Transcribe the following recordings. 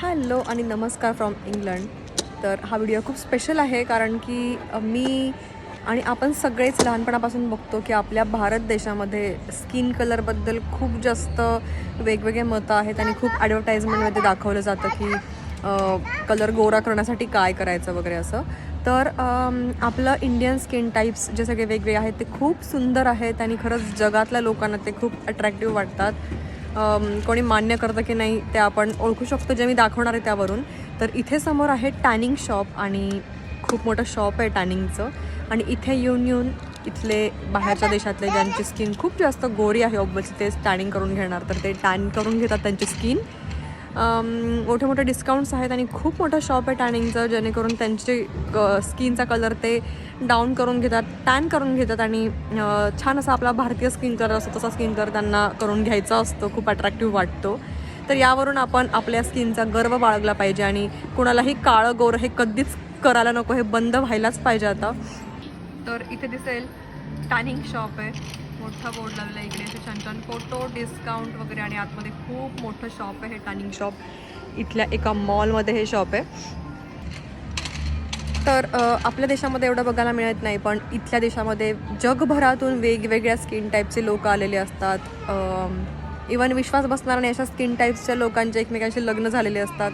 Hello आणि नमस्कार from England. तर हा व्हिडिओ खूप स्पेशल आहे कारण की मी आणि आपण सगळेच लहानपणापासून बघतो की आपल्या भारत देशामध्ये स्किन कलरबद्दल खूप जास्त वेगवेगळे मतं आहेत आणि खूप ॲडव्हर्टाईजमेंटमध्ये दाखवलं जातं की कलर गोरा करण्यासाठी काय करायचं वगैरे असं. तर आपलं इंडियन स्किन टाईप्स जे सगळे वेगवेगळे आहेत ते खूप सुंदर आहेत आणि खरंच जगातल्या लोकांना ते खूप अट्रॅक्टिव्ह वाटतात. कोणी मान्य करतं की नाही ते आपण ओळखू शकतो जे मी दाखवणार आहे त्यावरून. तर इथे समोर आहे टॅनिंग शॉप आणि खूप मोठं शॉप आहे टॅनिंगचं. आणि इथे येऊन येऊन इथले बाहेरच्या देशातले ज्यांची स्किन खूप जास्त गोरी आहे ऑब्वियसली ते टॅनिंग करून घेणार. तर ते टॅन करून घेतात त्यांची स्किन मोठे मोठे डिस्काउंट्स आहेत आणि खूप मोठं शॉप आहे टॅनिंगचं जेणेकरून त्यांचे स्किनचा कलर ते डाऊन करून घेतात टॅन करून घेतात आणि छान असा आपला भारतीय स्किन कलर असतो तसा स्किन कलर त्यांना करून घ्यायचा असतो खूप अट्रॅक्टिव्ह वाटतो. तर यावरून आपण आपल्या स्किनचा गर्व बाळगला पाहिजे आणि कुणालाही काळं गोरं हे कधीच करायला नको हे बंद व्हायलाच पाहिजे आता. तर इथे दिसेल टॅनिंग शॉप आहे. मोठा बोर्ड लागला इकडे. असे छान छान फोटो डिस्काउंट वगैरे आणि आतमध्ये खूप मोठं शॉप आहे हे शॉप इथल्या एका मॉलमध्ये हे शॉप आहे. तर आपल्या देशामध्ये एवढं बघायला मिळत नाही पण इथल्या देशामध्ये जगभरातून वेगवेगळ्या स्किन टाईपचे लोक आलेले असतात. इवन विश्वास बसणार नाही अशा स्किन टाईप्सच्या लोकांचे एकमेकांशी लग्न झालेले असतात.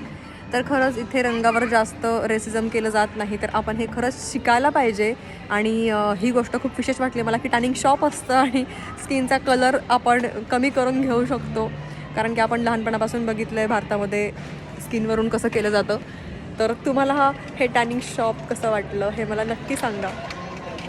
तर खरंच इथे रंगावर जास्त रेसिझम केलं जात नाही. तर आपण हे खरंच शिकायला पाहिजे. आणि ही गोष्ट खूप विशेष वाटली मला की टॅनिंग शॉप असतं आणि स्किनचा कलर आपण कमी करून घेऊ शकतो. कारण की आपण लहानपणापासून बघितलं आहे भारतामध्ये स्किनवरून कसं केलं जातं. तर तुम्हाला हा हे टॅनिंग शॉप कसं वाटलं हे मला नक्की सांगा.